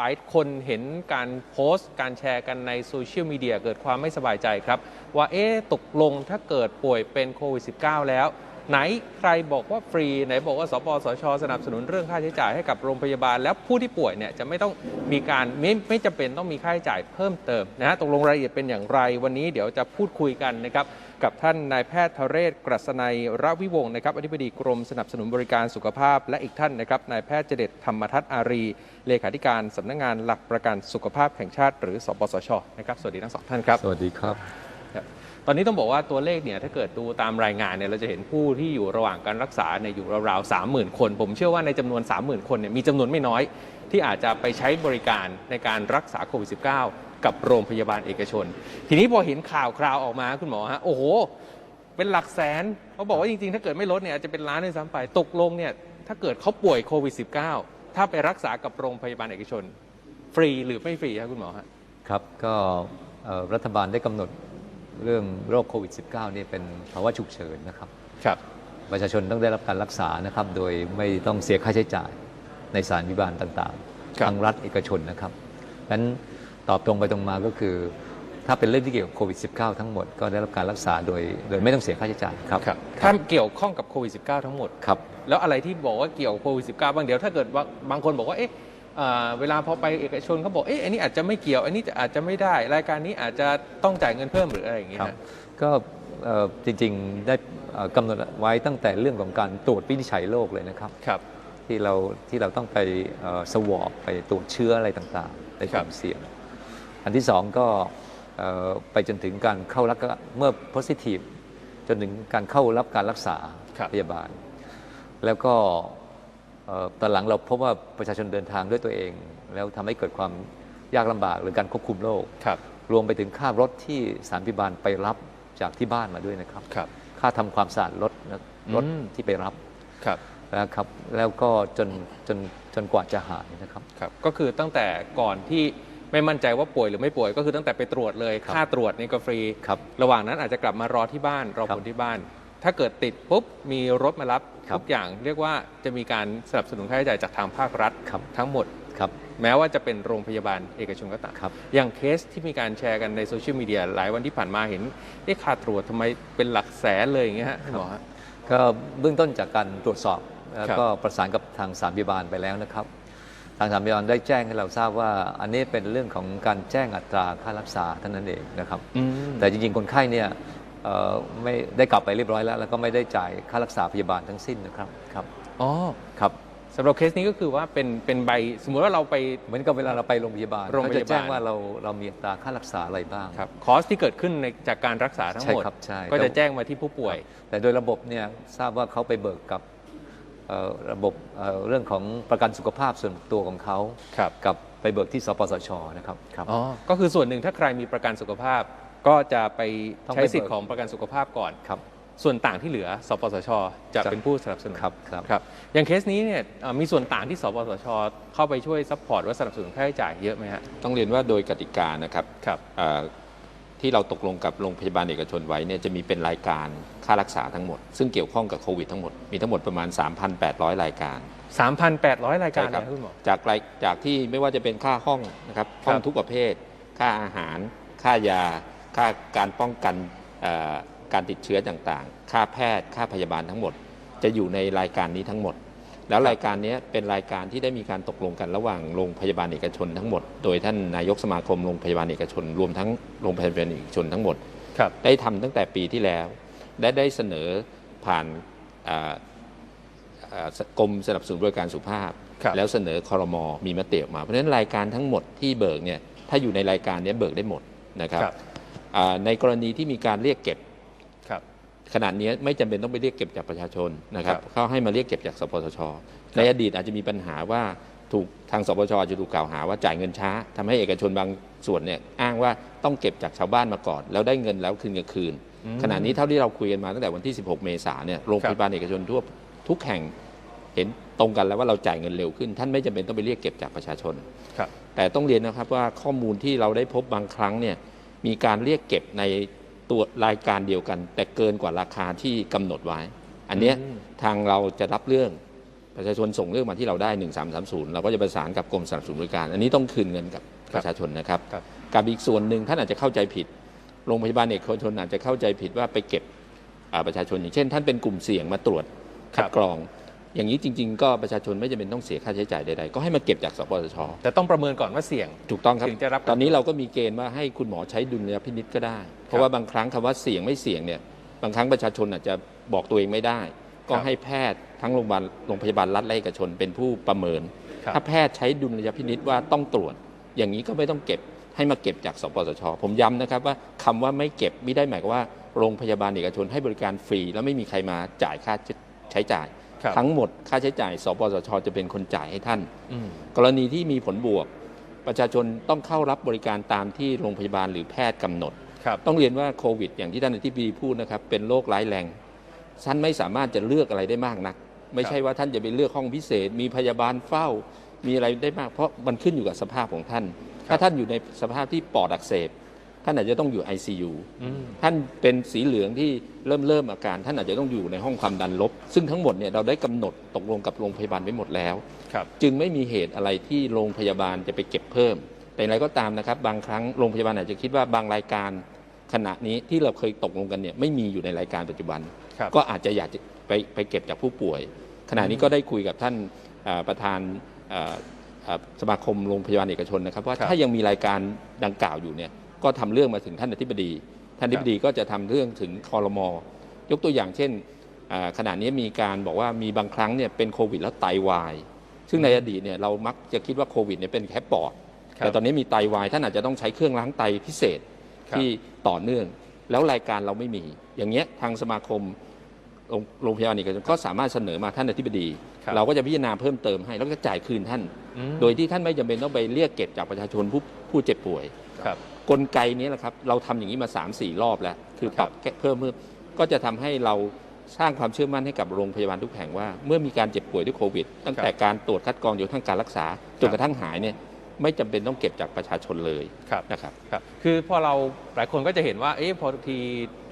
ลายคนเห็นการโพสต์ การแชร์กันในโซเชียลมีเดียเกิดความไม่สบายใจครับ ว่าเอ๊ะตกลงถ้าเกิดป่วยเป็นโควิด -19 แล้ว ไหนใครบอกว่าฟรี ไหนบอกว่าสปสช สนับสนุนเรื่องค่าใช้จ่ายให้กับโรงพยาบาล แล้วผู้ที่ป่วยเนี่ยจะไม่ต้องมีการไม่ไม่จำเป็นต้องมีค่าใช้จ่ายเพิ่มเติมนะฮะตกลงรายละเอียดเป็นอย่างไรวันนี้เดี๋ยวจะพูดคุยกันนะครับ กับท่านนายแพทย์ทเรศกรัศนัยระวิวงศ์นะครับอธิบดีกรมสนับสนุนบริการสุขภาพ และอีกท่านนะครับนายแพทย์เจเดตธรรมทัศน์อารี เลขาธิการสำนักงานหลักประกันสุขภาพแห่งชาติ หรือสปสชนะครับสวัสดีทั้งสองท่านครับ สวัสดีครับครับ ตอนนี้ต้องบอกว่าตัวเลขเนี่ยถ้าเกิดดูตามรายงานเนี่ยเราจะเห็นผู้ที่อยู่ระหว่างการรักษาเนี่ยอยู่ราวๆสามหมื่นคน ผมเชื่อว่าในจำนวน30,000คนเนี่ยมีจำนวนไม่น้อยที่อาจจะไปใช้บริการในการรักษาโควิด -19 กับโรงพยาบาลเอกชน ทีนี้พอเห็นข่าวคราวออกมาคุณหมอฮะโอ้โห เป็นหลักแสนเขาบอกว่าจริงๆ ถ้าเกิดไม่ลดเนี่ยอาจจะเป็นล้านด้วยซ้ำไปตกลงเนี่ยถ้าเกิดเขาป่วยโควิด -19 ถ้าไปรักษากับโรงพยาบาลเอกชน ฟรีหรือไม่ฟรีครับคุณหมอฮะครับก็เอ่อรัฐบาลได้กำหนดเรื่องโรคโควิด -19 นี่เป็นภาวะฉุกเฉินนะครับครับประชาชนต้องได้รับการรักษานะครับ โดยไม่ต้องเสียค่าใช้จ่ายในสถารพิบาลต่างครับๆทั้งรัฐเอกชนนะครับนั้น ตอบตรงไปตรงมาก็คือ ถ้าเป็นเรื่องที่เกี่ยวกับโควิด -19 ทั้งหมดก็ได้รับการรักษาโดยโดยไม่ต้องเสียค่าใช้จ่ายครับครับถ้าเกี่ยวข้องกับโควิด -19 ทั้งหมด ครับ แล้วอะไรที่บอกว่าเกี่ยวกับโควิด -19 บ้างเดี๋ยวถ้าเกิดว่าบางคนบอกว่าเอ๊ะอ่าเวลาพอไปเอกชนเขาบอกเอ๊ะอันนี้อาจจะไม่เกี่ยวอันนี้จะอาจจะไม่ได้ รายการนี้อาจจะต้องจ่ายเงินเพิ่มหรืออะไรอย่างเงี้ยครับ ฮะ ก็เอ่อจริงๆได้เอ่อกำหนดไว้ตั้งแต่เรื่องของการตรวจวินิจฉัยโรคเลยนะครับ ครับ ที่เราที่เราต้องไปสวอปไปตรวจเชื้ออะไรต่างๆในความเสี่ยง อันที่สองก็เอ่อไปจนถึงการเข้ารับเมื่อ positive จนถึงการเข้ารับการรักษาครับพยาบาล แล้วก็เอ่อตอนหลังเราพบว่าประชาชนเดินทางด้วยตัวเอง แล้วทำให้เกิดความยากลำบากหรือการควบคุมโรคครับรวมไปถึงค่ารถที่สถารพิบาลไปรับจากที่บ้านมาด้วยนะครับครับค่าทำความสะอาดรถนะรถอืมที่ไปรับครับนะครับ แล้วก็จนจนจนกว่าจะหายนะครับครับ ก็คือตั้งแต่ก่อนที่ ไม่มั่นใจว่าป่วยหรือไม่ป่วยก็คือตั้งแต่ไปตรวจเลยครับค่าตรวจนี่ก็ฟรีครับระหว่างนั้นอาจจะกลับมารอที่บ้านรอครัผบลที่บ้าน ถ้าเกิดติดปุ๊บมีรถมารับครับทุกอย่างเรียกว่าจะมีการสนับสนุนค่าใช้จ่ายจากทางภาครัฐครับทั้งหมดครับแม้ว่าจะเป็นโรงพยาบาลเอกชนก็ตามครับอย่างเคสที่มีการแชร์กันในโซเชียลมีเดียหลายวันที่ผ่านมาเห็นเอ๊ะค่าตรวจทำไมเป็นหลักแสนเลยอย่างเงี้ยฮะคุณหมอฮะก็เบื้องต้นจากการตรวจสอบแล้วครับก็ประสานกับทางสามพยาบาลไปแล้วนะครับ ทางสามพยาบาลได้แจ้งให้เราทราบว่า อันนี้เป็นเรื่องของการแจ้งอัตราค่ารักษาเท่านั้นเองนะครับอืมแต่จริงๆ คนไข้เนี่ยเอ่อไม่ได้กลับไปเรียบร้อยแล้ว แล้วก็ไม่ได้จ่ายค่ารักษาพยาบาลทั้งสิ้นนะครับครับอ๋อครับสำหรับเคสนี้ก็คือว่าเป็นเป็นใบสมมุติว่าเราไปเหมือนกับเวลาเราไปโรงพยาบาลโรงพยาบาลเขาจะแจ้งว่าเราเรามีอัตราค่ารักษาอะไรบ้างครับคอสที่เกิดขึ้นในจากการรักษาทั้งหมดใช่ครับใช่ก็จะแจ้งมาที่ผู้ป่วย แต่โดยระบบเนี่ยทราบว่าเขาไปเบิกกับเอ่อ ระบบเอ่อเรื่องของประกันสุขภาพส่วนตัวของเขาครับกับไปเบิกที่สปสชนะครับครับอ๋อก็คือส่วนหนึ่งถ้าใครมีประกันสุขภาพ ก็จะไปต้องใช้ไปสิทธิ์เบิกของประกันสุขภาพก่อนครับส่วนต่างที่เหลือ สปสช จะครับเป็นผู้สนับสนุนครับครับครับอย่างเคสนี้เนี่ยเอ่อมีส่วนต่างที่ สปสช เข้าไปช่วยซัพพอร์ตว่าสนับสนุนค่าใช้จ่ายเยอะไหมฮะต้องเรียนว่าโดยกติกานะครับครับเอ่อ ที่เราตกลงกับโรงพยาบาลเอกชนไว้เนี่ยจะมีเป็นรายการค่ารักษาทั้งหมด ซึ่งเกี่ยวข้องกับโควิดทั้งหมด มีทั้งหมดประมาณ 3,800 รายการ 3,800 รายการใช่ครับเลยนะคุณหมอจากรายจากที่ไม่ว่าจะเป็นค่าห้องนะครับห้องทุกประเภท ค่าอาหาร ค่ายา ค่าการป้องกันเอ่อการติดเชื้อต่างๆ ค่าแพทย์ ค่าพยาบาลทั้งหมด จะอยู่ในรายการนี้ทั้งหมด แล้วรายการนี้เป็นรายการที่ได้มีการตกลงกันระหว่างโรงพยาบาลเอกชนทั้งหมด โดยท่านนายกสมาคมโรงพยาบาลเอกชน รวมทั้งโรงพยาบาลเอกชนทั้งหมดครับได้ทำตั้งแต่ปีที่แล้วและได้เสนอผ่านอ่าอ่ากรมสนับสนุนบริการสุขภาพครับแล้วเสนอคอรมอมีมติออกมาเพราะฉะนั้นรายการทั้งหมดที่เบิกเนี่ยถ้าอยู่ในรายการเนี้เบิกได้หมดนะครับครับอ่าในกรณีที่มีการเรียกเก็บครับ ขนาดนี้ไม่จำเป็นต้องไปเรียกเก็บจากประชาชนนะครับครับเขาให้มาเรียกเก็บจากสปสช ในอดีตอาจจะมีปัญหาว่าถูกทางสปสชจะถูกกล่าวหาว่าจ่ายเงินช้าทำให้เอกชนบางส่วนเนี่ยอ้างว่าต้องเก็บจากชาวบ้านมาก่อน แล้วได้เงินแล้วคืนกับคืนอืมขณะนี้เท่าที่เราคุยกันมาตั้งแต่วันที่ 16 เมษายนเนี่ยโรงครับพยาบาลเอกชนทั่วทุกแห่งเห็นตรงกันแล้วว่าเราจ่ายเงินเร็วขึ้น ท่านไม่จำเป็นต้องไปเรียกเก็บจากประชาชนครับแต่ต้องเรียนนะครับว่าข้อมูลที่เราได้พบบางครั้งเนี่ยมีการเรียกเก็บใน ตัวรายการเดียวกัน แต่เกินกว่าราคาที่กำหนดไว้ อันเนี้ยอืมทางเราจะรับเรื่องประชาชนส่งเรื่องมาที่เราได้ 1330 เราก็จะประสานกับกรมสนับสนุนบริการ อันนี้ต้องคืนเงินกับประชาชนนะครับครับกับอีกส่วนหนึ่งท่านอาจจะเข้าใจผิด โรงพยาบาลเอกชนอาจจะเข้าใจผิดว่าไปเก็บอ่าประชาชนอย่างเช่น ท่านเป็นกลุ่มเสี่ยงมาตรวจคัดกรอง อย่างนี้จริง ๆ ก็ประชาชนไม่จำเป็นต้องเสียค่าใช้จ่ายใดๆ ก็ให้มาเก็บจากสปสช แต่ต้องประเมินก่อนว่าเสี่ยง ถูกต้องครับ ถึงจะรับตอนนี้เราก็มีเกณฑ์ว่าให้คุณหมอใช้ดุลยพินิษก็ได้ เพราะว่าบางครั้งคำว่าเสี่ยงไม่เสี่ยงเนี่ยบางครั้งประชาชนอาจจะบอกตัวเองไม่ได้ ก็ให้แพทย์ทั้งโรงพยาบาลโรงพยาบาลรัฐและเอกชนเป็นผู้ประเมินครับถ้าแพทย์ใช้ดุลยพินิษว่าต้องตรวจ อย่างนี้ก็ไม่ต้องเก็บให้มาเก็บจากสปสช ผมย้ำนะครับว่าคำว่าไม่เก็บไม่ได้หมายความว่าโรงพยาบาลเอกชนให้บริการฟรี แล้วไม่มีใครมาจ่ายค่าใช้จ่ายครับ ทั้งหมดค่าใช้จ่าย สปสช จะเป็นคนจ่ายให้ท่านอืมกรณีที่มีผลบวก ประชาชนต้องเข้ารับบริการตามที่โรงพยาบาลหรือแพทย์กำหนดครับต้องเรียนว่าโควิด อย่างที่ท่านอธิบดีพูดนะครับเป็นโรคร้ายแรงท่านไม่สามารถจะเลือกอะไรได้มากนัก ไม่ใช่ว่าท่านจะไปเลือกห้องพิเศษ มีพยาบาลเฝ้า มีอะไรได้มากเพราะมันขึ้นอยู่กับสภาพของท่าน ถ้าท่านอยู่ในสภาพที่ปอดอักเสบ ท่านอาจจะต้องอยู่ ICU อืมท่านเป็นสีเหลืองที่เริ่มเริ่มอาการ ท่านอาจจะต้องอยู่ในห้องความดันลบ ซึ่งทั้งหมดเนี่ยเราได้กำหนดตกลงกับโรงพยาบาลไว้หมดแล้วครับจึงไม่มีเหตุอะไรที่โรงพยาบาลจะไปเก็บเพิ่ม แต่อย่างไรก็ตามนะครับ บางครั้งโรงพยาบาลอาจจะคิดว่าบางรายการขณะนี้ที่เราเคยตกลงกันเนี่ยไม่มีอยู่ในรายการปัจจุบันครับก็อาจจะอยากจะไปไปเก็บจากผู้ป่วย ขณะนี้ก็ได้คุยกับท่านเอ่อประธานเอ่อเอ่อสมาคมโรงพยาบาลเอกชนนะครับว่าครับถ้ายังมีรายการดังกล่าวอยู่เนี่ย ก็ทำเรื่องมาถึงท่านอธิบดี ท่านอธิบดีก็จะทำเรื่องถึงคอรมอยกตัวอย่างเช่นเอ่อขณะนี้มีการบอกว่ามีบางครั้งเนี่ยเป็นโควิดแล้วไตวาย ซึ่งในอดีตเนี่ยเรามักจะคิดว่าโควิดเนี่ยเป็นแค่ปอดครับแต่ตอนนี้มีไตวายท่านอาจจะต้องใช้เครื่องล้างไตพิเศษครับที่ต่อเนื่อง แล้วรายการเราไม่มี อย่างเงี้ยทางสมาคมโรงโรงพยาบาลเอกชนก็สามารถเสนอมาท่านอธิบดีครับเราก็จะพิจารณาเพิ่มเติมให้ แล้วก็จ่ายคืนท่านอืมโดยที่ท่านไม่จำเป็นต้องไปเรียกเก็บจากประชาชนผู้ผู้เจ็บป่วยครับ กลไกนี้แหละครับเราทำอย่างนี้มา 3 4 รอบแล้ว คือปรับครับแก้เพิ่มเพิ่มก็จะทำให้เราสร้างความเชื่อมั่นให้กับโรงพยาบาลทุกแห่งว่า เมื่อมีการเจ็บป่วยด้วยโควิด ตั้งแต่การตรวจคัดกรองจนกระทั่งการรักษาจนกระทั่งหายเนี่ยไม่จำเป็นต้องเก็บจากประชาชนเลยครับนะครับครับคือพอเราหลายคนก็จะเห็นว่าเอ๊ะพอที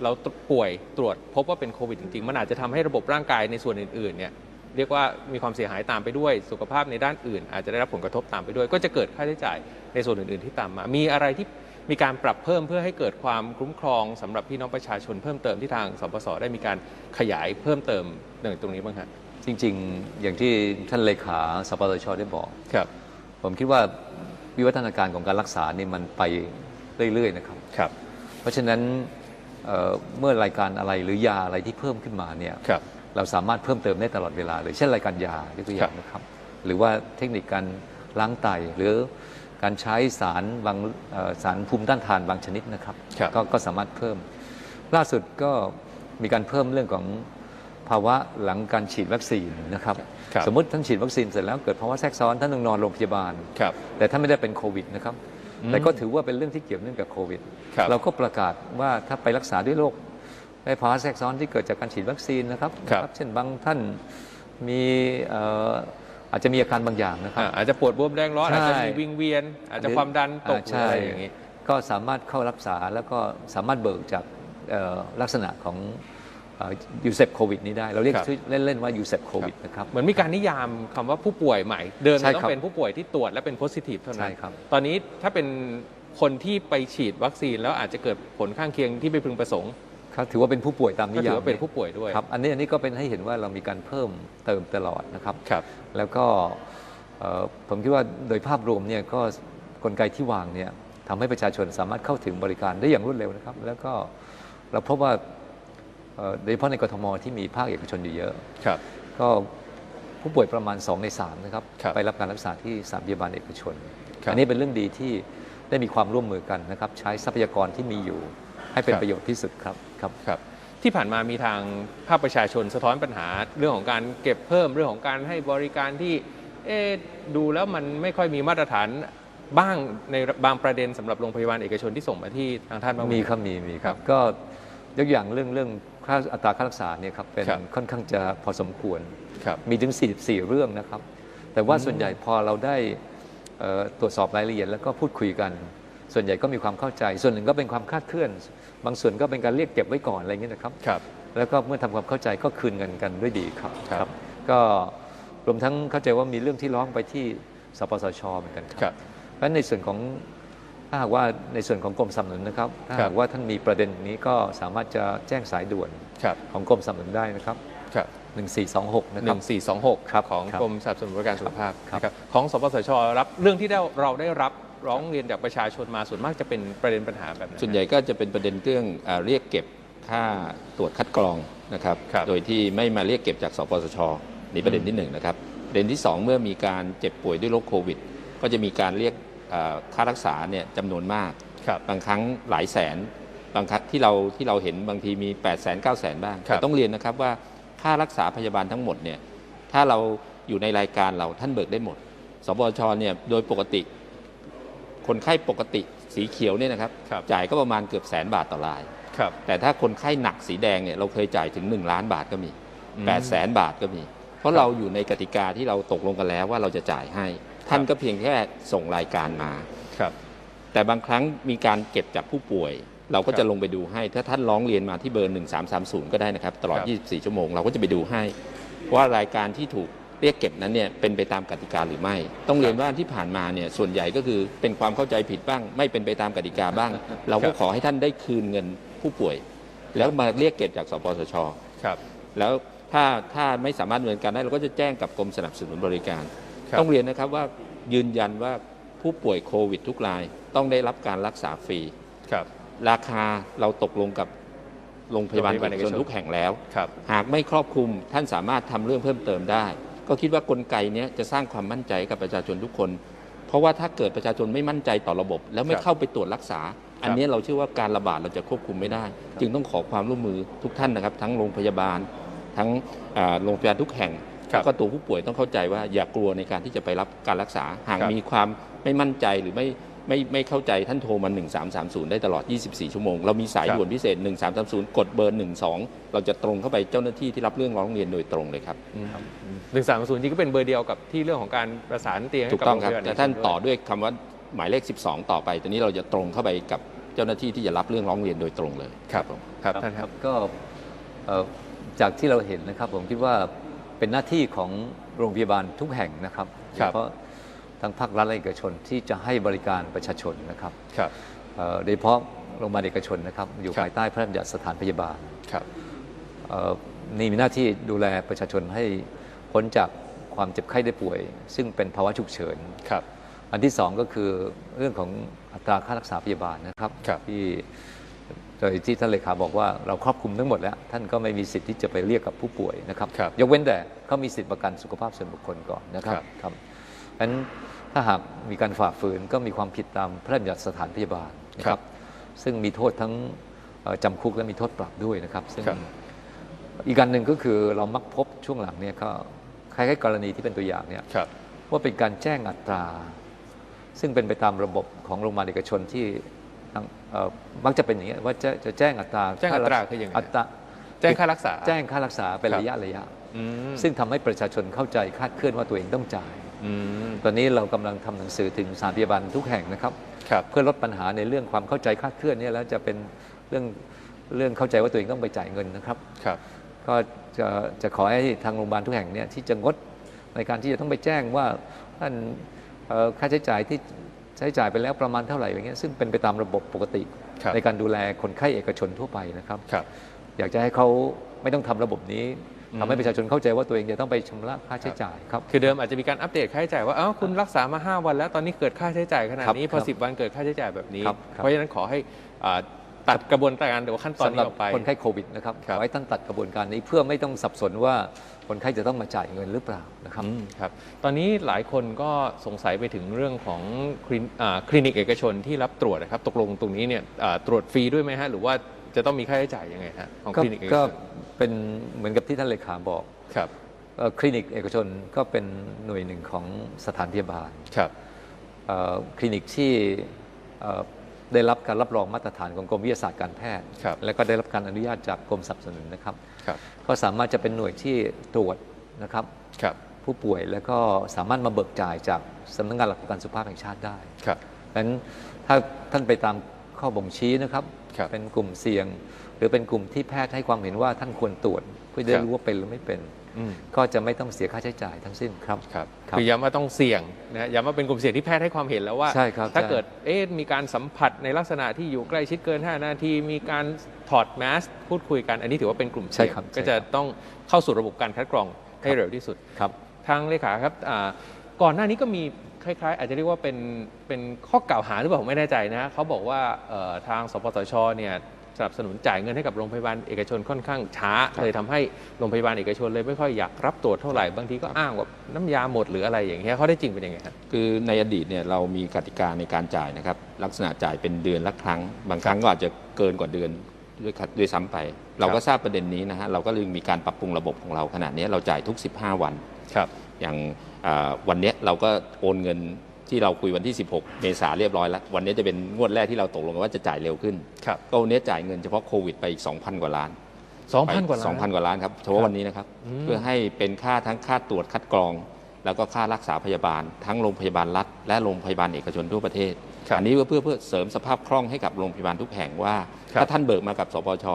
เราป่วยตรวจพบว่าเป็นโควิดจริงๆ มันอาจจะทำให้ระบบร่างกายในส่วนอื่นๆเนี่ยเรียกว่ามีความเสียหายตามไปด้วยสุขภาพในด้านอื่น อาจจะได้รับผลกระทบตามไปด้วย ก็จะเกิดค่าใช้จ่ายในส่วนอื่น ๆที่ตามมา มีอะไรที่ มีการปรับเพิ่มเพื่อให้เกิดความคุ้มครองสำหรับพี่น้องประชาชนเพิ่มเติมที่ทางสปสได้มีการขยายเพิ่มเติมในตรงนี้บ้างฮะจริง ๆ อย่างที่ท่านเลขาสปสชได้บอกครับ ผมคิดว่าวิวัฒนาการของการรักษานี่มันไปเรื่อยๆนะครับครับ เพราะฉะนั้นเอ่อเมื่อรายการอะไรหรือยาอะไรที่เพิ่มขึ้นมาเนี่ยครับเราสามารถเพิ่มเติมได้ตลอดเวลาเลยเช่นรายการยายกตัวอย่างนะครับ หรือว่าเทคนิคการล้างไตหรือ การใช้สารบางเอ่อสารภูมิต้านทานบางชนิดนะครับครับก็ก็สามารถเพิ่ม ล่าสุดก็มีการเพิ่มเรื่องของภาวะหลังการฉีดวัคซีนนะครับครับสมมติท่านฉีดวัคซีนเสร็จแล้วเกิดภาวะแทรกซ้อนท่านต้องนอนโรงพยาบาลครับแต่ท่านไม่ได้เป็นโควิดนะครับอืมแต่ก็ถือว่าเป็นเรื่องที่เกี่ยวเนื่องกับโควิดครับเราก็ประกาศว่าถ้าไปรักษาด้วยโรคในภาวะแทรกซ้อนที่เกิดจากการฉีดวัคซีนนะครับครับนะเช่นบางท่านมีเอ่ออาจจะมีอาการบางอย่างนะครับอ่าอาจจะปวดบวมแดงร้อนใช่อาจจะมีวิงเวียน อาจจะความดันตกหรืออ่าใช่อะไรอย่างนี้ ก็สามารถเข้ารักษาแล้วก็สามารถเบิกจากเอ่อลักษณะของยูเซปโควิดนี้ได้ เราเรียกครับชื่อเล่น ๆ ว่ายูเซปโควิดนะครับ เหมือนมีการนิยามคำว่าผู้ป่วยใหม่ เดิมใช่ต้อครับงเป็นผู้ป่วยที่ตรวจและเป็นโพสิทีฟเท่านั้ใช่นครับตอนนี้ถ้าเป็นคนที่ไปฉีดวัคซีนแล้วอาจจะเกิดผลข้างเคียงที่ไม่พึงประสงค์ ครับถือว่าเป็นผู้ป่วยตามนิก็ถืยาอมว่าเป็นผู้ป่วยด้วย ครับอันนี้อันนี้ก็เป็นให้เห็นว่าเรามีการเพิ่มเติมตลอดนะครับ ครับ แล้วก็เอ่อผมคิดว่าโดยภาพรวมเนี่ยก็กลไกที่วางเนี่ยทำให้ประชาชนสามารถเข้าถึงบริการได้อย่างรวดเร็วนะครับ แล้วก็เราพบว่าเอ่อโดยเฉพาะในกทมที่มีภาคเอกชนอยู่เยอะ ครับ ก็ผู้ป่วยประมาณ 2 ใน 3 นะครับ ครับไปรับการรักษาที่สถามพยาบาลเอกชน ครับอันี้เป็นเรื่องดีที่ได้มีความร่วมมือกันนะครับ ใช้ทรัพยากรที่มีอยู่ให้เป็นครับ ประโยชน์ที่สุดครับ ครับครับที่ผ่านมามีทางภาคประชาชนสะท้อนปัญหาเรื่องของการเก็บเพิ่มเรื่องของการให้บริการที่เอ๊ะดูแล้วมันไม่ค่อยมีมาตรฐานบ้างในบางประเด็นสำหรับโรงพยาบาลเอกชนที่ส่งมาที่ทางท่านบ้างไหมีครับมีมีคครัรับบก็ยกอย่างเรื่องเรื่องค่าอัตราค่ารักษาเนี่ยครับเป็นครับค่อนข้างจะพอสมควรครับมีถึง 44 เรื่องนะครับ แต่ว่าอืมส่วนใหญ่พอเราได้เอ่อตรวจสอบรายละเอียดแล้วก็พูดคุยกัน ส่วนใหญ่ก็มีความเข้าใจ ส่วนหนึ่งก็เป็นความคลาดเคลื่อน บางส่วนก็เป็นการเรียกเก็บไว้ก่อนอะไรอย่างเงี้ยนะครับครับแล้วก็เมื่อทำความเข้าใจก็คืนเงินกันด้วยดีครับครับ ก็รวมทั้งเข้าใจว่ามีเรื่องที่ร้องไปที่สปสชเหมือนกันคครัรับเพราะฉะนั้นในส่วนของถ้าหากว่าในส่วนของกรมสนับสนุนนะครับถ้าครัหาบกว่าท่านมีประเด็นนี้ก็สามารถจะแจ้งสายด่วนครับของกรมสนับสนุนได้นะครับครับ1426นะหครันึ่บงสี่สองหกครับของครับกรมสนับสนุนบริการสุขภาพครับนะครับของสปสชรับเรื่องที่ได้เราได้รับ ร้องเรียนจากประชาชนมาส่วนมากจะเป็นประเด็นปัญหาแบบไหนส่วนใหญ่ก็จะเป็นประเด็นเรื่องเอ่อเรียกเก็บค่าตรวจคัดกรองนะครับครับ โดยที่ไม่มาเรียกเก็บจากสปสชนี่ประเด็นที่หนึ่งนะครับประเด็นที่สองเมื่อมีการเจ็บป่วยด้วยโรคโควิด ก็จะมีการเรียกเอ่อค่ารักษาเนี่ยจำนวนมากครับบางครั้งหลายแสนบางครั้งที่เราที่เราเห็นบางทีมี 8 0 0 0 0 0 9 0 0 0 0บ้างครับแต่ต้องเรียนนะครับว่าค่ารักษาพยาบาลทั้งหมดเนี่ยถ้าเราอยู่ในรายการเราท่านเบิกได้หมดสปชเนี่ยโดยปกติ คนไข้ปกติสีเขียวเนี่ยนะครับครับจ่ายก็ประมาณเกือบแสนบาทต่อรายครับแต่ถ้าคนไข้หนักสีแดงเนี่ยเราเคยจ่ายถึง 1 ล้านบาทก็มีอืม8 0 0แสนบาทก็มี เพราะเราอยู่ในกติกาที่เราตกลงกันแล้วว่าเราจะจ่ายให้ ท่านก็เพียงแค่ส่งรายการมาครับ แต่บางครั้งมีการเก็บจากผู้ป่วย เราก็ครัจะบลงไปดูให้ ถ้าท่านร้องเรียนมาที่เบอร์ 1330 ก็ได้นะครับ ตลอดครับ24 ชั่วโมงเราก็จะไปดูให้ ว่ารายการที่ถูก เรียกเก็บนั้นเนี่ยเป็นไปตามกติกาหรือไม่ ต้องเรียนว่าที่ผ่านมาเนี่ยส่วนใหญ่ก็คือเป็นความเข้าใจผิดบ้าง ไม่เป็นไปตามกติกาบ้าง เราก็ขอให้ท่านได้คืนเงินผู้ป่วย แล้วมาเรียกเก็บจากสปสชครับ แล้วถ้าถ้าไม่สามารถดำเนินการได้เราก็จะแจ้งกับกรมสนับสนุนบริการครับต้องเรียนนะครับว่ายืนยันว่าผู้ป่วยโควิดทุกรายต้องได้รับการรักษาฟรีครับ ราคาเราตกลงกับโรงพยาบาลโรงพยาบาลเอกเอกชชนนทุกแห่งแล้วครับหากไม่ครอบคลุมท่านสามารถทำเรื่องเพิ่มเติมได้ ก็คิดว่ากลไกเนี้ยจะสร้างความมั่นใจกับประชาชนทุกคน เพราะว่าถ้าเกิดประชาชนไม่มั่นใจต่อระบบ แล้วไม่ครับเข้าไปตรวจรักษา อันเนี้ยเราเชื่อว่าการระบาดเราจะควบคุมไม่ได้ จึงต้องขอความร่วมมือทุกท่านนะครับ ทั้งโรงพยาบาล ทั้งอ่าโรงพยาบาลทุกแห่งครับแล้วก็ตัวผู้ป่วยต้องเข้าใจว่าอย่ากลัวในการที่จะไปรับการรักษา หากครับมีความไม่มั่นใจหรือไม่ ไม่ไม่เข้าใจท่านโทรมา 1330 ได้ตลอด 24 ชั่วโมง เรามีสายครับด่วนพิเศษ 1330 กดเบอร์ 12 เราจะตรงเข้าไปเจ้าหน้าที่ที่รับเรื่องร้องเรียนโดยตรงเลยครับหนึ่งสามศูนย์จริงก็เป็นเบอร์เดียวกับที่เรื่องของการประสานเตียงให้ถูกกับต้องครับโพยาบาลแต่ท่านเกชต่อด้วยด้วยคำว่าหมายเลข 12 ต่อไปตอนนี้เราจะตรงเข้าไปกับเจ้าหน้าที่ที่จะรับเรื่องร้องเรียนโดยตรงเลยครับครับท่านครับก็เอ่อจากที่เราเห็นนะครับผมคิดว่าเป็นหน้าที่ของโรงพยาบาลทุกแห่งนะครับครับโดยเฉพาะ ทั้งภาครัฐและเอกชนที่จะให้บริการประชาชนนะครับครับเอ่อโดยเฉพาะโรงพยาบาลเอกชนนะครับ อยู่ครับภายใต้พระราชบัญญัติสถานพยาบาลครับเอ่อนี่มีหน้าที่ดูแลประชาชนให้พ้นจากความเจ็บไข้ได้ป่วย ซึ่งเป็นภาวะฉุกเฉินครับ อันที่สองก็คือเรื่องของอัตราค่ารักษาพยาบาลนะครับครับที่โดยที่ท่านเลขาบอกว่าเราครอบคลุมทั้งหมดแล้ว ท่านก็ไม่มีสิทธิ์ที่จะไปเรียกกับผู้ป่วยนะครับครับยกเว้นแต่เขามีสิทธิประกันสุขภาพส่วนบุคคลก่อนนะครับครับครับฉะนั้น ถ้าหากมีการฝ่าฝืนก็มีความผิดตามพระราชบัญญัติสถานพยาบาลนะคครัรับบซึ่งมีโทษทั้งเอ่อจำคุกและมีโทษปรับด้วยนะครับ ซึ่งครับอีกการหนึ่งก็คือเรามักพบช่วงหลังเนี่ยก็คล้ายๆกรณีที่เป็นตัวอย่างเนี่ยครับว่าเป็นการแจ้งอัตรา ซึ่งเป็นไปตามระบบของโรงพยาบาลเอกชนที่ทางเอ่อมักจะเป็นอย่างนี้ยว่าจะจะแจ้งอัตราแจ้งอัตราคือยังไงอัตราแจ้งค่ารักษา แจ้งค่ารักษาเป็นครับระยะระยะอืมซึ่งทำให้ประชาชนเข้าใจคาดเคลื่อนว่าตัวเองต้องจ่าย อืมตอนนี้เรากำลังทำหนังสือถึงสถานพยาบาลทุกแห่งนะครับครับ เพื่อลดปัญหาในเรื่องความเข้าใจคาดเคลื่อนเนี่ยแล้วจะเป็นเรื่องเรื่องเข้าใจว่าตัวเองต้องไปจ่ายเงินนะครับครับ ก็จะจะขอให้ทางโรงพยาบาลทุกแห่งเนี่ยที่จะงดในการที่จะต้องไปแจ้งว่าท่านเอ่อค่าใช้จ่ายที่ใช้จ่ายไปแล้วประมาณเท่าไหร่อย่างเงี้ยซึ่งเป็นไปตามระบบปกติครับในการดูแลคนไข้เอกชนทั่วไปนะครับครับอยากจะให้เขาไม่ต้องทำระบบนี้อืม ทำให้ประชาชนเข้าใจว่าตัวเองจะต้องไปชำระค่าใช้จ่ายครับคือเดิมอาจจะมีการอัปเดตค่าใช้จ่ายว่าเอ้าคุณรักษามา 5 วันแล้วตอนนี้เกิดค่าใช้จ่ายขนาดนี้ครับพอ10 วันเกิดค่าใช้จ่ายแบบนี้ครับครับเพราะฉะนั้นขอให้อ่าตัดกระบวนการหรือว่าขั้นตอนสำหนี้รับออกไปคนไข้โควิดนะครับครับขอให้ท่านตัดกระบวนการนี้เพื่อไม่ต้องสับสนว่าคนไข้จะต้องมาจ่ายเงินหรือเปล่านะครับอืมครับ ตอนนี้หลายคนก็สงสัยไปถึงเรื่องของคลินอ่าคลินิกเอกชนที่รับตรวจนะครับ ตกลงตรงนี้เนี่ยอ่าตรวจฟรีด้วยไหมฮะหรือว่า จะต้องมีค่าใช้จ่ายยังไงฮะของก็คลินิกเอกก็ชนเป็นเหมือนกับที่ท่านเลขาบอกครับ เอ่อคลินิกเอกชนก็เป็นหน่วยหนึ่งของสถานพยาบาลครับ เอ่อคลินิกที่เอ่อได้รับการรับรองมาตรฐานของกรมวิทยาศาสตร์การแพทย์ ครับ และก็ได้รับการอนุญาตจากกรมสนับสนุนนะครับ ครับ ก็สามารถจะเป็นหน่วยที่ตรวจนะครับ ครับ ผู้ป่วยแล้วก็สามารถมาเบิกจ่ายจากสำนักงานหลักประกันสุขภาพแห่งชาติได้ครับ ดังนั้นถ้าท่านไปตามข้อบ่งชี้นะครับครับ เป็นกลุ่มเสี่ยง หรือเป็นกลุ่มที่แพทย์ให้ความเห็นว่าท่านควรตรวจเพื่อได้ครับรู้ว่าเป็นหรือไม่เป็นออืมก็จะไม่ต้องเสียค่าใช้จ่ายทั้งสิ้นครับครับครับคือย้ำว่าต้องเสี่ยงนะย้ำว่าเป็นกลุ่มเสี่ยงที่แพทย์ให้ความเห็นแล้วว่าใช่ครับถ้าใช่เกิดเอ๊ะมีการสัมผัสในลักษณะที่อยู่ใกล้ชิดเกิน 5 นาที มีการถอดแมสพูดคุยกัน อันนี้ถือว่าเป็นกลุ่มใช่เสี่ยงครับก็ใช่จะครับต้องเข้าสู่ระบบการคัดกรองให้เร็วที่สุดครับทางเลขาครับอ่าก่อนหน้านี้ก็มี คล้ายๆ อาจจะเรียกว่าเป็นเป็นข้อกล่าวหาหรือเปล่าผมไม่แน่ใจนะเขาบอกว่าเอ่อทางสปสชเนี่ยสนับสนุนจ่ายเงินให้กับโรงพยาบาลเอกชนค่อนข้างช้าครับเลยทำให้โรงพยาบาลเอกชนเลยไม่ค่อยอยากรับตรวจเท่าไหร่บางทีก็อ้างว่าน้ำยาหมดหรืออะไรอย่างเงี้ยเขาได้จริงเป็นยังไงครับคือในอดีตเนี่ยเรามีกติกาในการจ่ายนะครับลักษณะจ่ายเป็นเดือนละครั้ง บางครั้งก็อาจจะเกินกว่าเดือนด้วยครับด้วยซ้ำไป เราก็ทราบประเด็นนี้นะฮะเราก็เลยมีการปรับปรุงระบบของเราขนาดนี้เราจ่ายทุก 15 วันครับ อย่างอ่าวันเนี้ยเราก็โอนเงินที่เราคุยวันที่ 16 เมษาเรียบร้อยแล้ว วันนี้จะเป็นงวดแรกที่เราตกลงกันว่าจะจ่ายเร็วขึ้นครับก็วันนี้จ่ายเงินเฉพาะโควิดไปอีก 2,000 กว่าล้านสองพันกว่าล้านสองพันกว่าล้านครับเฉพาะวันนี้นะครับอืมเพื่อให้เป็นค่าทั้งค่าตรวจคัดกรอง แล้วก็ค่ารักษาพยาบาล ทั้งโรงพยาบาลรัฐ และโรงพยาบาลเอกชนทั่วประเทศครับอันนี้เพื่อเพื่อเสริมสภาพคล่องให้กับโรงพยาบาลทุกแห่งว่าครับถ้าท่านเบิกมากับสปช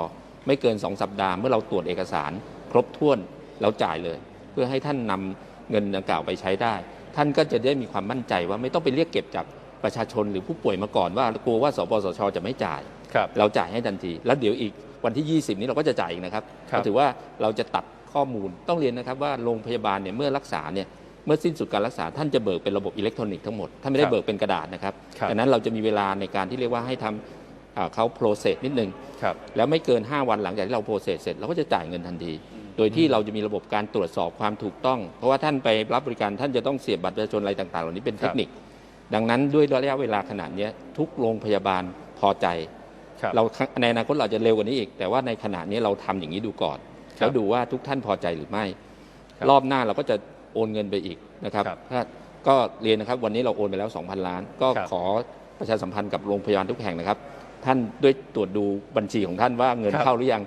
ไม่เกิน 2 สัปดาห์เมื่อเราตรวจเอกสาร ครบถ้วนเราจ่ายเลย เพื่อให้ท่านนำ เงินดังกล่าวไปใช้ได้ ท่านก็จะได้มีความมั่นใจว่าไม่ต้องไปเรียกเก็บจากประชาชนหรือผู้ป่วยมาก่อนว่ากลัวว่าสปสชจะไม่จ่ายครับเราจ่ายให้ทันที แล้วเดี๋ยวอีกวันที่ 20 นี้เราก็จะจ่ายอีกนะครับครับก็ถือว่าเราจะตัดข้อมูลต้องเรียนนะครับว่าโรงพยาบาลเนี่ยเมื่อรักษาเนี่ยเมื่อสิ้นสุดการรักษาท่านจะเบิกเป็นระบบอิเล็กทรอนิกส์ทั้งหมดท่านไม่ได้เบิกเป็นกระดาษนะครับครับดังนั้นเราจะมีเวลาในการที่เรียกว่าให้ทำอ่าเขาโปรเซสนิดนึงครับแล้วไม่เกิน 5 วันหลังจากที่เราโปรเซสเสร็จเราก็จะจ่ายเงินทันที โดยที่เราจะมีระบบการตรวจสอบความถูกต้อง เพราะว่าท่านไปรับบริการท่านจะต้องเสียบบัตรประชาชนอะไรต่างๆ เหล่านี้เป็นเทคนิค ดังนั้นด้วยระยะเวลาขนาดเนี้ยทุกโรงพยาบาลพอใจครับเราในอนาคตเราจะเร็วกว่านี้อีก แต่ว่าในขณะนี้เราทำอย่างนี้ดูก่อนครับแล้วดูว่าทุกท่านพอใจหรือไม่ครับรอบหน้าเราก็จะโอนเงินไปอีกนะครับครับถ้าก็เรียนนะครับวันนี้เราโอนไปแล้ว 2,000 ล้าน ก็ครับขอประชาสัมพันธ์กับโรงพยาบาลทุกแห่งนะครับ ท่านด้วยตรวจดูบัญชีของท่านว่าเงินครับเข้าหรือยัง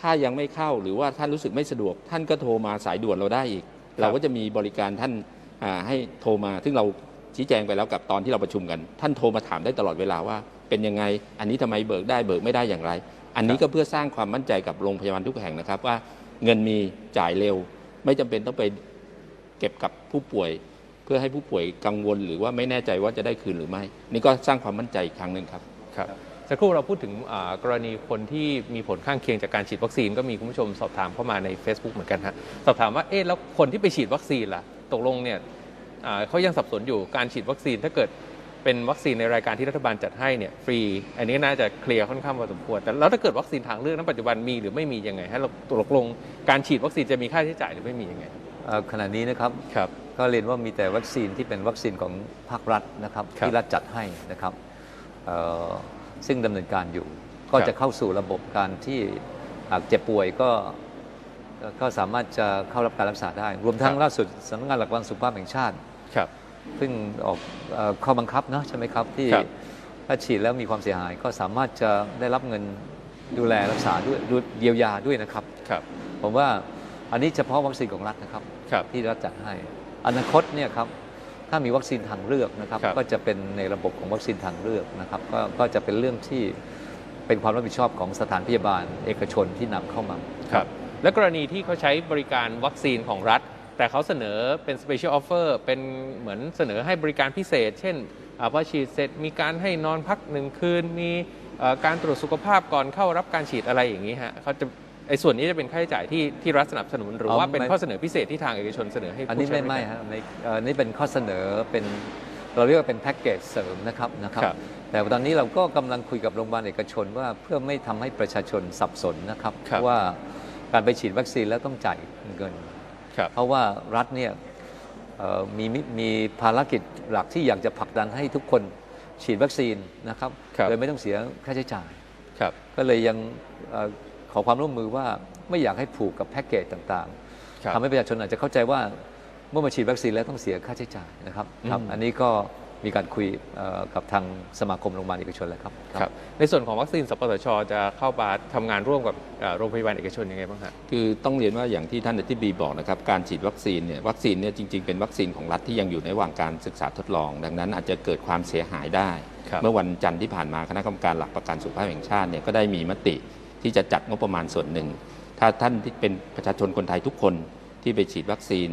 ถ้ายังไม่เข้าหรือว่าท่านรู้สึกไม่สะดวก ท่านก็โทรมาสายด่วนเราได้อีก เราก็จะมีบริการท่านอ่าให้โทรมา ซึ่งเราชี้แจงไปแล้วกับตอนที่เราประชุมกัน ท่านโทรมาถามได้ตลอดเวลาว่า เป็นยังไง อันนี้ทำไมเบิกได้เบิกไม่ได้อย่างไร อันนี้ก็เพื่อสร้างความมั่นใจกับโรงพยาบาลทุกแห่งนะครับว่าเงินมีจ่ายเร็ว ไม่จำเป็นต้องไปเก็บกับผู้ป่วย เพื่อให้ผู้ป่วยกังวล หรือว่าไม่แน่ใจว่าจะได้คืนหรือไม่ นี่ก็สร้างความมั่นใจอีกครั้งหนึ่งครับครับ สักครู่เราพูดถึงอ่ากรณีคนที่มีผลข้างเคียงจากการฉีดวัคซีนก็มีคุณผู้ชมสอบถามเข้ามาใน Facebook เหมือนกันฮะสอบถามว่าเอ๊ะแล้วคนที่ไปฉีดวัคซีนล่ะตกลงเนี่ยอ่าเขายังสับสนอยู่การฉีดวัคซีนถ้าเกิดเป็นวัคซีนในรายการที่รัฐบาลจัดให้เนี่ยฟรี อันนี้น่าจะเคลียร์ค่อนข้างพอสมควร แต่แล้วถ้าเกิดวัคซีนทางเลือกนั้นปัจจุบันมีหรือไม่มียังไงให้เราตกลงการฉีดวัคซีนจะมีค่าใช้จ่ายหรือไม่มียังไงเอ่อขณะนี้นะครับครับก็เรียนว่ามีแต่วัคซีนที่เป็นวัคซีนของภาครัฐนะครับครับที่รัฐจัดให้นะครับเอ่อ ซึ่งดำเนินการอยู่ ก็ครับจะเข้าสู่ระบบการที่หากเจ็บป่วยก็ก็ก็สามารถจะเข้ารับการรักษาได้ รวมทั้งล่าสุดสำนักงานหลักประกันสุขภาพแห่งชาติครับซึ่งออกเอ่อข้อบังคับเนอะใช่ไหมครับที่ครับถ้าฉีดแล้วมีความเสียหายก็สามารถจะได้รับเงินดูแลรักษาด้วยดูเยียวยาด้วยนะครับครับผมว่าอันนี้เฉพาะวัคซีนของรัฐนะครับครับที่รัฐจัดให้ อนาคตเนี่ยครับ ถ้ามีวัคซีนทางเลือกนะครับ ครับ ก็จะเป็นในระบบของวัคซีนทางเลือกนะครับก็ก็จะเป็นเรื่องที่เป็นความรับผิดชอบของสถานพยาบาลเอกชนที่นำเข้ามา ครับ และกรณีที่เขาใช้บริการวัคซีนของรัฐ แต่เขาเสนอเป็น special offer เป็นเหมือนเสนอให้บริการพิเศษ เช่นอ่าพอฉีดเสร็จมีการให้นอนพักหนึ่งคืน มีเอ่อการตรวจสุขภาพก่อนเข้ารับการฉีดอะไรอย่างนี้ฮะเขาจะ ไอ้ส่วนนี้จะเป็นค่าใช้จ่ายที่ที่รัฐสนับสนุนหรือว่าเอาเป็นไม่ข้อเสนอพิเศษที่ทางเอกชนเสนอให้อันผู้นี้ใช้ไม่บริไม่การฮะในเอ่อนี่เป็นข้อเสนอเป็นเราเรียกว่าเป็นแพ็กเกจเสริมนะครับนะครับครับแต่ตอนนี้เราก็กำลังคุยกับโรงพยาบาลเอกชนว่าเพื่อไม่ทำให้ประชาชนสับสนนะครับครับว่าการไปฉีดวัคซีนแล้วต้องจ่ายเงินครับเพราะว่ารัฐเนี่ยเอ่อมีมิมีภารกิจหลักที่อยากจะผลักดันให้ทุกคนฉีดวัคซีนนะครับครับโดยไม่ต้องเสียค่าใช้จ่ายครับก็เลยยังเออ ขอความร่วมมือว่าไม่อยากให้ผูกกับแพ็กเกจต่างครับๆทำให้ประชาชนอาจจะเข้าใจว่าเมื่อมาฉีดวัคซีนแล้วต้องเสียค่าใช้จ่ายนะครับครับอืมอันนี้ก็มีการคุยเอ่อกับทางสมาคมโรงพยาบาลเอกชนแล้วครับครับ ในส่วนของวัคซีนสปสชจะเข้ามาทำงานร่วมกับเอ่อโรงพยาบาลเอกชนยังไงบ้างฮะคือต้องเรียนว่าอย่างที่ท่านอธิบดีบอกนะครับการฉีดวัคซีนเนี่ยวัคซีนเนี่ยจริงๆเป็นวัคซีนของรัฐที่ยังอยู่ในระหว่างการศึกษาทดลอง ดังนั้นอาจจะเกิดความเสียหายได้ครับเมื่อวันจันทร์ที่ผ่านมาคณะกรรมการหลักประกันสุขภาพแห่งชาติเนี่ยก็ได้มีมติ ที่จะจัดงบประมาณส่วนหนึ่ง ถ้าท่านที่เป็นประชาชนคนไทยทุกคนที่ไปฉีดวัคซีน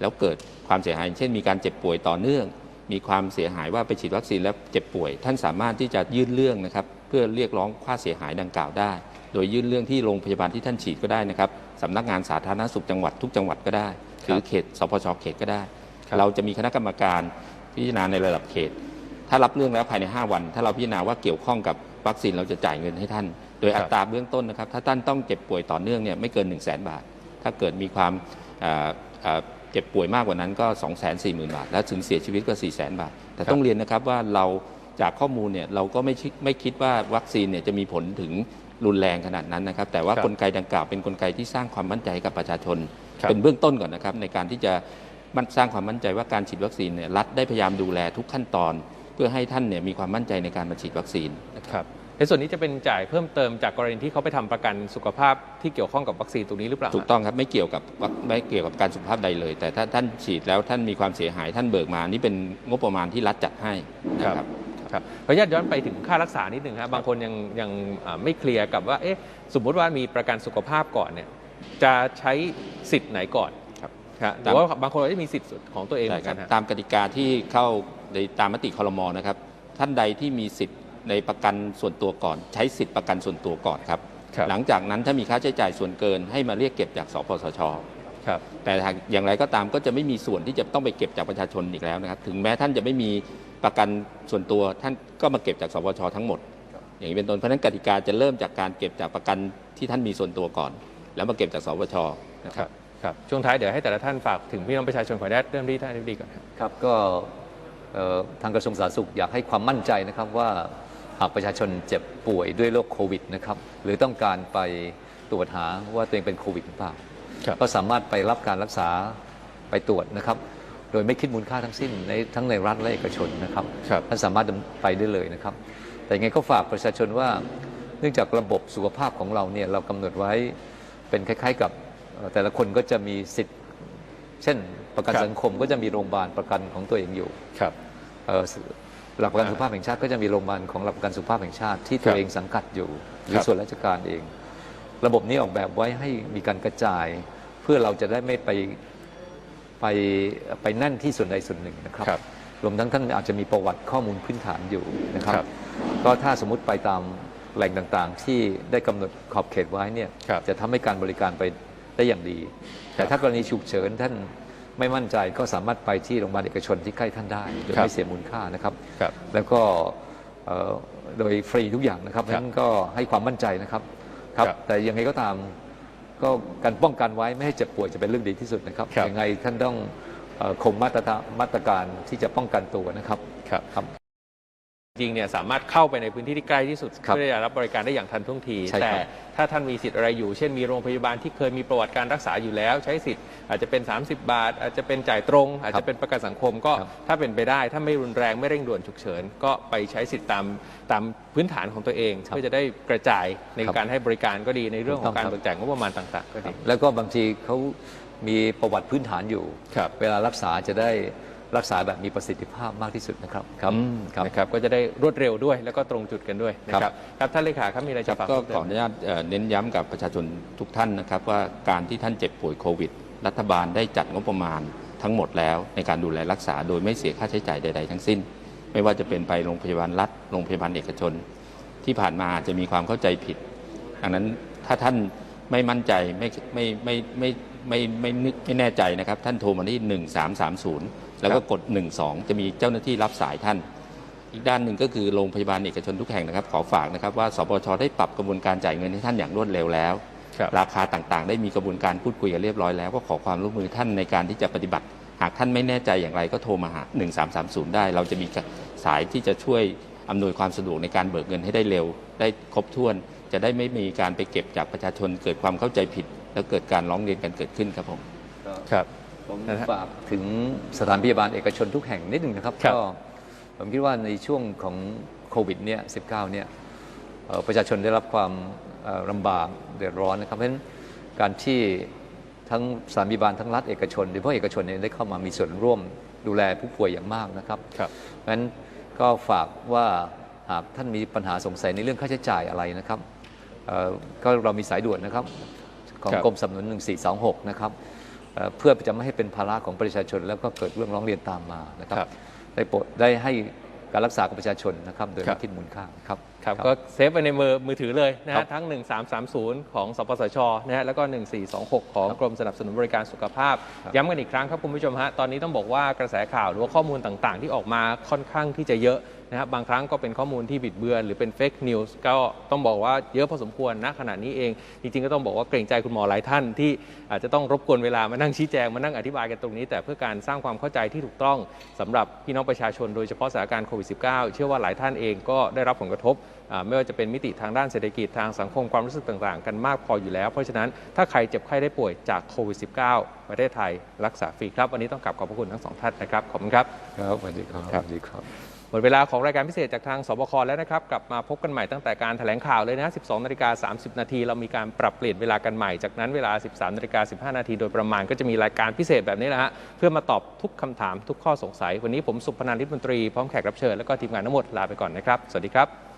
แล้วเกิดความเสียหาย เช่น มีการเจ็บป่วยต่อเนื่อง มีความเสียหายว่าไปฉีดวัคซีนแล้วเจ็บป่วย ท่านสามารถที่จะยื่นเรื่องนะครับ เพื่อเรียกร้องค่าเสียหายดังกล่าวได้ โดยยื่นเรื่องที่โรงพยาบาลที่ท่านฉีดก็ได้นะครับสำนักงานสาธารณสุขจังหวัดทุกจังหวัดก็ได้หรือเขตสพชเขตก็ได้ครับเราจะมีคณะกรรมการพิจารณาในระดับเขต ถ้ารับเรื่องแล้วภายใน 5 วัน ถ้าเราพิจารณาว่าเกี่ยวข้องกับวัคซีนเราจะจ่ายเงินให้ท่าน โดยครัอับตราเบื้องต้นนะครับ ถ้าท่านต้องเจ็บป่วยต่อเนื่องเนี่ยไม่เกิน 1 0 0 0 0แบาท ถ้าเกิดมีความเอ่อเอ่อเจ็บป่วยมากกว่านั้นก็ 2 4 0 0 0 0 บาท และถึงเสียชีวิตก็ 4 0 0 0 0 0 บาท แต่ต้องเรียนนะครับว่าเราจากข้อมูลเนี่ยเราก็ไม่คิดไม่คิดว่าวัคซีนเนี่ยจะมีผลถึงรุนแรงขนาดนั้นนะครับ แต่ว่าครับกลไกดังกล่าวเป็นกลไกที่สร้างความมั่นใจให้กับประชาชนครับเป็นเบื้องต้นก่อนนะครับ ในการที่จะมันสร้างความมั่นใจว่าการฉีดวัคซีนเนี่ยรัฐได้พยายามดูแลทุกขั้นตอน เพื่อให้ท่านเนี่ยมีความมั่นใจในการมาฉีดวัคซีนนะครับครับ ในส่วนนี้จะเป็นจ่ายเพิ่มเติมจากกรณีที่เขาไปทำประกันสุขภาพที่เกี่ยวข้องกับวัคซีนตรงนี้หรือเปล่าถูกต้องครับไม่เกี่ยวกับวัคไม่เกี่ยวกับการสุขภาพใดเลย แต่ถ้าท่านฉีดแล้วท่านมีความเสียหายท่านเบิกมานี่เป็นงบประมาณที่รัฐจัดให้นะครับครับขออนุญาตย้อนไปถึงค่ารักษานิดหนึ่งครับบางคนยังยังอ่าไม่เคลียร์กับว่าเอ๊ะสมมุติว่ามีประกันสุขภาพก่อนเนี่ยจะใช้สิทธิ์ไหนก่อนครับครับหรือว่าบางคนก็มีสิทธิ์ของตัวเองเหใช่มือนคกัรับนฮะตามกติกาที่เข้าในตามมติคอรมอนะครับท่านใดที่มีสิทธิ์ ในประกันส่วนตัวก่อน ใช้สิทธิ์ประกันส่วนตัวก่อนครับครับ หลังจากนั้นถ้ามีค่าใช้จ่ายส่วนเกินให้มาเรียกเก็บจากสปสชครับแต่หากอย่างไรก็ตามก็จะไม่มีส่วนที่จะต้องไปเก็บจากประชาชนอีกแล้วนะครับ ถึงแม้ท่านจะไม่มีประกันส่วนตัวท่านก็มาเก็บจากสปชทั้งหมด อย่างนี้เป็นต้นเพราะฉะนั้นกติกาจะเริ่มจากการเก็บจากประกันที่ท่านมีส่วนตัวก่อน แล้วมาเก็บจากสปชนะคครัรับบครับช่วงท้ายเดี๋ยวให้แต่ละท่านฝากถึงพี่น้องประชาชนขออนุญาตเริ่มที่ท่านอธิบดีก่อนครับครับก็เอ่อทางกระทรวงสาธารณสุขอยากให้ความมั่นใจนะครับว่า หากประชาชนเจ็บป่วยด้วยโรคโควิดนะครับหรือต้องการไปตรวจหาว่าตัวเองเป็นโควิดหรือเปล่าครับก็สามารถไปรับการรักษาไปตรวจนะครับ โดยไม่คิดมูลค่าทั้งสิ้นในทั้งในรัฐและเอกชนนะครับครับท่านสามารถไปได้เลยนะครับ แต่ยังไงก็ฝากประชาชนว่า เนื่องจากระบบสุขภาพของเราเนี่ยเรากำหนดไว้เป็นคล้าย ๆกับเอ่อแต่ละคนก็จะมีสิทธิ์ เช่นประกันครับสังคมก็จะมีโรงพยาบาลประกันของตัวเองอยู่ครับเอ่อ หลักประกันอ่าสุขภาพแห่งชาติก็จะมีโรงพยาบาลของหลักประกันสุขภาพแห่งชาติที่คตัรัวบเองสังกัดอยู่หรืคอรับส่วนราชการเอง ระบบนี้ออกแบบไว้ให้มีการกระจาย เพื่อเราจะได้ไม่ไปไปไปแน่นที่ส่วนใดส่วนหนึ่งนะครับครับรวมทั้งท่านอาจจะมีประวัติข้อมูลพื้นฐานอยู่นะครับครับก็ถ้าสมมติไปตามแหล่งต่างๆ ที่ได้กำหนดขอบเขตไว้เนี่ยครับจะทำให้การบริการไปได้อย่างดี แต่ถ้ากรณีฉุกเฉินท่าน ไม่มั่นใจก็สามารถไปที่โรงพยาบาลเอกชนที่ใกล้ท่านได้โดยครับไม่เสียมูลค่านะครับ ครับ แล้วก็เอ่อโดยฟรีทุกอย่างนะครับครับนั้นก็ให้ความมั่นใจนะครับครับครับ แต่ยังไงก็ตามก็การป้องกันไว้ไม่ให้เจ็บป่วยจะเป็นเรื่องดีที่สุดนะครับครับ ยังไงท่านต้องเอ่อคงมาตรฐานมาตรการที่จะป้องกันตัวนะครับ ครับ ครับ จริงเนี่ยสามารถเข้าไปในพื้นที่ที่ใกล้ที่สุดครับเพื่อจะรับบริการได้อย่างทันท่วงที ใช่ครับแต่ถ้าท่านมีสิทธิ์อะไรอยู่ เช่นมีโรงพยาบาลที่เคยมีประวัติการรักษาอยู่แล้ว ใช้สิทธิ์อาจจะเป็น 30 บาท อาจจะเป็นจ่ายตรง อาจจะเป็นประกันสังคมก็ครับถ้าเป็นไปได้ ถ้าไม่รุนแรงไม่เร่งด่วนฉุกเฉิน ก็ไปใช้สิทธิ์ตามตามพื้นฐานของตัวเองเพื่อจะได้กระจายในครับการให้บริการก็ดีในเรื่องของการถูกต้องครับ เบิกจ่ายงบประมาณต่างๆก็ดี แล้วก็บางทีเขามีประวัติพื้นฐานอยู่ ครับเวลารักษาจะได้ รักษาแบบมีประสิทธิภาพมากที่สุดนะครับครับอืมครับ นะครับก็จะได้รวดเร็วด้วยแล้วก็ตรงจุดกันด้วยนะคครัรับบ ครับท่านเลขาครับมีอะไรครัจะบฝากก็เพิ่มเติขอมอนุญาตเอ่อเน้นย้ำกับประชาชนทุกท่านนะครับ ว่าการที่ท่านเจ็บป่วยโควิด รัฐบาลได้จัดงบประมาณทั้งหมดแล้วในการดูแลรักษาโดยไม่เสียค่าใช้จ่ายใด ๆ ทั้งสิ้น ไม่ว่าจะเป็นไปโรงพยาบาลรัฐโรงพยาบาลเอกชน ที่ผ่านมาอาจจะมีความเข้าใจผิด ดังนั้นถ้าท่านไม่มั่นใจไม่ไม่ไม่ไม่ไม่ไม่ไม่นึกไม่แน่ใจนะครับท่านโทรมาที่1330 แล้วก็กด 12 จะมีเจ้าหน้าที่รับสายท่าน อีกด้านหนึ่งก็คือโรงพยาบาลเอกชนทุกแห่งนะครับ ขอฝากนะครับว่าสปชได้ปรับกระบวนการจ่ายเงินให้ท่านอย่างรวดเร็วแล้วครับราคาต่างๆ ได้มีกระบวนการพูดคุยกันเรียบร้อยแล้วก็ขอความร่วมมือท่านในการที่จะปฏิบัติ หากท่านไม่แน่ใจอย่างไรก็โทรมาหา 1330 ได้ เราจะมีสายที่จะช่วยอำนวยความสะดวกในการเบิกเงินให้ได้เร็ว ได้ครบถ้วน จะได้ไม่มีการไปเก็บจากประชาชนเกิดความเข้าใจผิด แล้วเกิดการร้องเรียนกันเกิดขึ้นครับผมครับ ผมนะฮะฝากถึงสถานพยาบาลเอกชนทุกแห่งนิดหนึ่งนะครับครับก็ผมคิดว่าในช่วงของโควิดเนี่ย19เนี่ยเอ่อประชาชนได้รับความเอ่อลำบากเดือดร้อนนะครับเพราะฉะนั้นการที่ทั้งสถานพยาบาลทั้งรัฐเอกชนโดยเฉพาะเอกชนเนี่ยได้เข้ามามีส่วนร่วมดูแลผู้ป่วยอย่างมากนะครับครับเพราะฉะนั้นก็ฝากว่าหากท่านมีปัญหาสงสัยในเรื่องค่าใช้จ่ายอะไรนะครับเอ่อก็เรามีสายด่วนนะครับของครับกรมสนับสนุน 1426 นะครับ เอ่อเพื่อจะไม่ให้เป็นภาระของประชาชน แล้วก็เกิดเรื่องร้องเรียนตามมานะครับครับได้โปรดได้ให้การรักษากับประชาชนนะครับ โดยครัไม่บคิดมูลค่าครับ ครับก็เซฟไว้ในมือมือถือเลยนะครัฮะบทั้ง 1330 ของสปสชนะฮะแล้วก็ 1426 ของครับกรมสนับสนุนบริการสุขภาพครับย้ำกันอีกครั้งครับคุณผู้ชมฮะตอนนี้ต้องบอกว่ากระแสข่าวหรือว่าข้อมูลต่างๆ ที่ออกมาค่อนข้างที่จะเยอะนะครับบางครั้งก็เป็นข้อมูลที่บิดเบือน หรือเป็นเฟกนิวส์ก็ต้องบอกว่าเยอะพอสมควรณขณะนี้เอง จริงๆ ก็ต้องบอกว่าเกรงใจคุณหมอหลายท่านที่อาจจะต้องรบกวนเวลามานั่งชี้แจงมานั่งอธิบายกันตรงนี้ แต่เพื่อการสร้างความเข้าใจที่ถูกต้องสำหรับพี่น้องประชาชนโดยเฉพาะสถานการณ์โควิด -19 เชื่อว่าหลายท่านเองก็ได้รับผลกระทบอ่า ไม่ว่าจะเป็นมิติทางด้านเศรษฐกิจทางสังคมความรู้สึกต่างๆ กันมากพออยู่แล้ว เพราะฉะนั้นถ้าใครเจ็บไข้ได้ป่วยจากโควิด -19 ประเทศไทยรักษาฟรีครับ วันนี้ต้องกลับขอบพระคุณทั้งสองท่านนะครับ ขอบคุณครับครับสวัสดีครับครับสวัสดีครับหมดเวลาของรายการพิเศษจากทางสบคแล้วนะครับ กลับมาพบกันใหม่ตั้งแต่การแถลงข่าวเลยนะ 12นาฬิกา30 นาที เรามีการปรับเปลี่ยนเวลากันใหม่ จากนั้นเวลา 13นาฬิกา15 นาทีโดยประมาณก็จะมีรายการพิเศษแบบนี้แหละฮะ เพื่อมาตอบทุกคำถามทุกข้อสงสัย วันนี้ผมสุพนันท์ลิศมนตรีพร้อมแขกรับเชิญและก็ทีมงานทั้งหมดลาไปก่อนนะครับ สวัสดีครับ